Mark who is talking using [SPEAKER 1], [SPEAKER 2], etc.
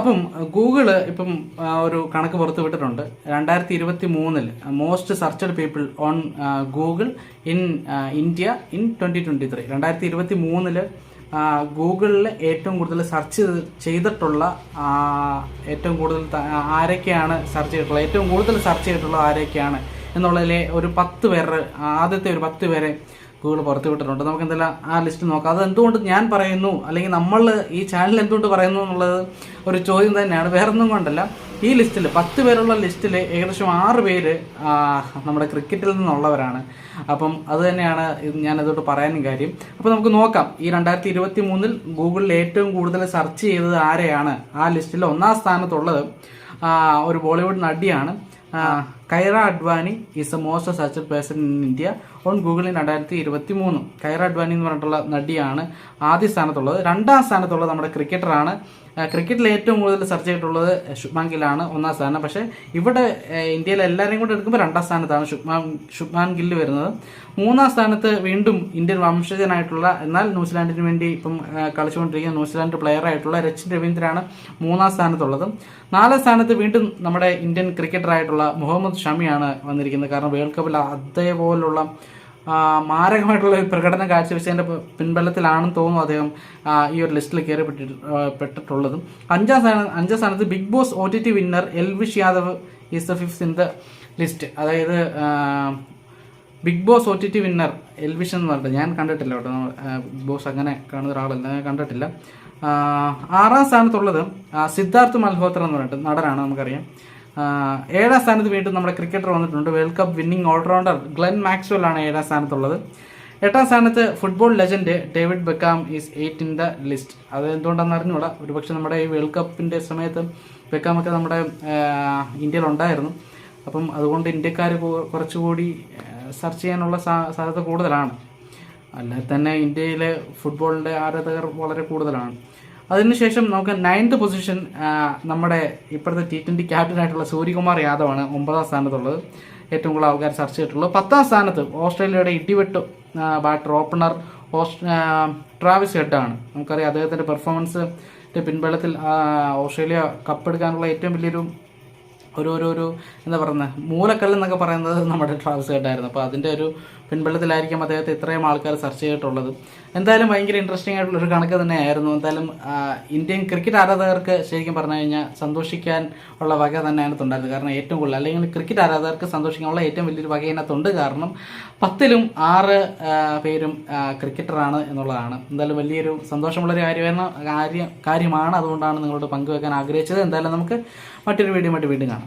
[SPEAKER 1] അപ്പം ഗൂഗിൾ ഇപ്പം ഒരു കണക്ക് പുറത്തു വിട്ടിട്ടുണ്ട്. രണ്ടായിരത്തി ഇരുപത്തി മൂന്നിൽ most searched people on Google in India in twenty twenty three. രണ്ടായിരത്തി ഇരുപത്തി മൂന്നിൽ ഗൂഗിളിൽ ഏറ്റവും കൂടുതൽ സെർച്ച് ചെയ്തിട്ടുള്ള ഏറ്റവും കൂടുതൽ ആരൊക്കെയാണ് സെർച്ച് ചെയ്തിട്ടുള്ളത് ഏറ്റവും കൂടുതൽ സെർച്ച് ചെയ്തിട്ടുള്ള ആരൊക്കെയാണ് എന്നുള്ളതിലെ ഒരു പത്ത് പേരുടെ ആദ്യത്തെ ഒരു പത്ത് പേരെ ഗൂഗിൾ പുറത്തുവിട്ടിട്ടുണ്ട് നമുക്ക് എന്തെല്ലാം ആ ലിസ്റ്റ് നോക്കാം. അത് എന്തുകൊണ്ട് ഞാൻ പറയുന്നു? അല്ലെങ്കിൽ നമ്മൾ ഈ ചാനൽ എന്തുകൊണ്ട് പറയുന്നു എന്നുള്ളത് ഒരു ചോദ്യം തന്നെയാണ്. വേറെ ഒന്നും കൊണ്ടല്ല. ഈ ലിസ്റ്റിൽ പത്ത് പേരുള്ള ലിസ്റ്റിൽ ഏകദേശം ആറ് പേര് നമ്മുടെ ക്രിക്കറ്റിൽ നിന്നുള്ളവരാണ്. അപ്പം അത് തന്നെയാണ് ഞാൻ അതോട്ട് പറയാനും കാര്യം. അപ്പോൾ നമുക്ക് നോക്കാം. ഈ രണ്ടായിരത്തി ഇരുപത്തി മൂന്നിൽ ഗൂഗിളിൽ ഏറ്റവും കൂടുതൽ സെർച്ച് ചെയ്തത് ആരെയാണ്? ആ ലിസ്റ്റിൽ ഒന്നാം സ്ഥാനത്തുള്ളത് ഒരു ബോളിവുഡ് നടിയാണ്. Kiara Advani is a most searched person in India on ഗൂഗിളിൽ രണ്ടായിരത്തി ഇരുപത്തി മൂന്ന് കൈറ അഡ്വാനി എന്ന് പറഞ്ഞിട്ടുള്ള നടിയാണ് ആദ്യ സ്ഥാനത്തുള്ളത്. രണ്ടാം സ്ഥാനത്തുള്ളത് നമ്മുടെ ക്രിക്കറ്ററാണ് ക്രിക്കറ്റിൽ ഏറ്റവും കൂടുതൽ സെർച്ച് ചെയ്തിട്ടുള്ളത് ശുഭ്മാൻ ഗില്ലാണ് ഒന്നാം സ്ഥാനം. പക്ഷേ ഇവിടെ ഇന്ത്യയിലെ എല്ലാവരെയും കൂടെ എടുക്കുമ്പോൾ രണ്ടാം സ്ഥാനത്താണ് ശുഭ്മാൻ ശുഭ്മാൻ ഗില്ല് വരുന്നത്. മൂന്നാം സ്ഥാനത്ത് വീണ്ടും ഇന്ത്യൻ വംശജനായിട്ടുള്ള എന്നാൽ ന്യൂസിലാൻഡിന് വേണ്ടി ഇപ്പം കളിച്ചുകൊണ്ടിരിക്കുന്ന ന്യൂസിലാൻഡ് പ്ലെയർ ആയിട്ടുള്ള രച്ചിൻ രവീന്ദ്രനാണ് മൂന്നാം സ്ഥാനത്തുള്ളത്. നാലാം സ്ഥാനത്ത് വീണ്ടും നമ്മുടെ ഇന്ത്യൻ ക്രിക്കറ്ററായിട്ടുള്ള മുഹമ്മദ് ഷമിയാണ് വന്നിരിക്കുന്നത്. കാരണം വേൾഡ് കപ്പിൽ അതേപോലുള്ള മാരകമായിട്ടുള്ള ഒരു പ്രകടനം കാഴ്ചവെച്ചതിന്റെ പിൻബലത്തിലാണെന്ന് തോന്നുന്നു അദ്ദേഹം ഈ ഒരു ലിസ്റ്റിൽ കയറി പെട്ടിട്ട്- പെട്ടിട്ടുള്ളതും. അഞ്ചാം സ്ഥാനം അഞ്ചാം സ്ഥാനത്ത് Bigg Boss O T T winner Elvish Yadav is the fifth in the list. അതായത് Bigg Boss O T T winner Elvish എന്ന് പറഞ്ഞിട്ട് ഞാൻ കണ്ടിട്ടില്ല കേട്ടോ. ബിഗ് ബോസ് അങ്ങനെ കാണുന്ന ഒരാളല്ല ഞാൻ കണ്ടിട്ടില്ല. ആറാം സ്ഥാനത്തുള്ളത് സിദ്ധാർത്ഥ് മൽഹോത്ര എന്ന് പറഞ്ഞിട്ട് നടനാണ് നമുക്കറിയാം. ഏഴാം സ്ഥാനത്ത് വീണ്ടും നമ്മുടെ ക്രിക്കറ്റർ വന്നിട്ടുണ്ട്. World cup winning all rounder Glenn Maxwell ആണ് ഏഴാം സ്ഥാനത്തുള്ളത്. എട്ടാം സ്ഥാനത്ത് football legend David Beckham is eight in the list അത് എന്തുകൊണ്ടാണെന്ന് അറിഞ്ഞൂടാ ഒരുപക്ഷെ നമ്മുടെ ഈ വേൾഡ് കപ്പിന്റെ സമയത്ത് ബെക്കാമൊക്കെ നമ്മുടെ ഇന്ത്യയിൽ ഉണ്ടായിരുന്നു അപ്പം അതുകൊണ്ട് ഇന്ത്യക്കാർ കുറച്ചുകൂടി സെർച്ച് ചെയ്യാനുള്ള സാധ്യത കൂടുതലാണ്. അല്ലാതെ തന്നെ ഇന്ത്യയിലെ ഫുട്ബോളിന്റെ ആരാധകർ വളരെ കൂടുതലാണ്. അതിനുശേഷം നമുക്ക് നയൻത് പൊസിഷൻ നമ്മുടെ ഇപ്പോഴത്തെ ടി ക്യാപ്റ്റൻ ആയിട്ടുള്ള സൂര്യകുമാർ യാദവാണ് ഒമ്പതാം സ്ഥാനത്തുള്ളത്. ഏറ്റവും കൂടുതൽ ആൾക്കാർ ചർച്ച ചെയ്തിട്ടുള്ളത്. പത്താം സ്ഥാനത്ത് ഓസ്ട്രേലിയയുടെ ഇടിവെട്ട് ബാറ്റർ ഓപ്പണർ ട്രാവിസ് ഹെഡാണ്. നമുക്കറിയാം അദ്ദേഹത്തിന്റെ പെർഫോമൻസ് പിൻബലത്തിൽ ഓസ്ട്രേലിയ കപ്പെടുക്കാനുള്ള ഏറ്റവും വലിയൊരു ഒരു ഒരു ഒരു എന്താ പറയുന്നത് മൂലക്കല്ലെന്നൊക്കെ പറയുന്നത് നമ്മുടെ ട്രാവൽസ് കേട്ടായിരുന്നു. അപ്പോൾ അതിന്റെ ഒരു പിൻബലത്തിലായിരിക്കും അദ്ദേഹത്തെ ഇത്രയും ആൾക്കാർ സെർച്ച് ചെയ്തിട്ടുള്ളത്. എന്തായാലും ഭയങ്കര ഇൻട്രസ്റ്റിംഗ് ആയിട്ടുള്ള ഒരു കണക്ക് തന്നെയായിരുന്നു. എന്തായാലും ഇന്ത്യൻ ക്രിക്കറ്റ് ആരാധകർക്ക് ശരിക്കും പറഞ്ഞു കഴിഞ്ഞാൽ സന്തോഷിക്കാൻ ഉള്ള വക തന്നെ അതിനകത്തുണ്ടായിരുന്നു കാരണം ഏറ്റവും കൂടുതൽ അല്ലെങ്കിൽ ക്രിക്കറ്റ് ആരാധകർക്ക് സന്തോഷിക്കാനുള്ള ഏറ്റവും വലിയൊരു വക അതിനകത്തുണ്ട് കാരണം പത്തിലും ആറ് പേരും ക്രിക്കറ്ററാണ് എന്നുള്ളതാണ്. എന്തായാലും വലിയൊരു സന്തോഷമുള്ളൊരു കാര്യമായിരുന്നു കാര്യം കാര്യമാണ് അതുകൊണ്ടാണ് നിങ്ങളോട് പങ്കുവെക്കാൻ ആഗ്രഹിച്ചത്. എന്തായാലും നമുക്ക് മറ്റൊരു വീഡിയോ വീണ്ടും കാണാം.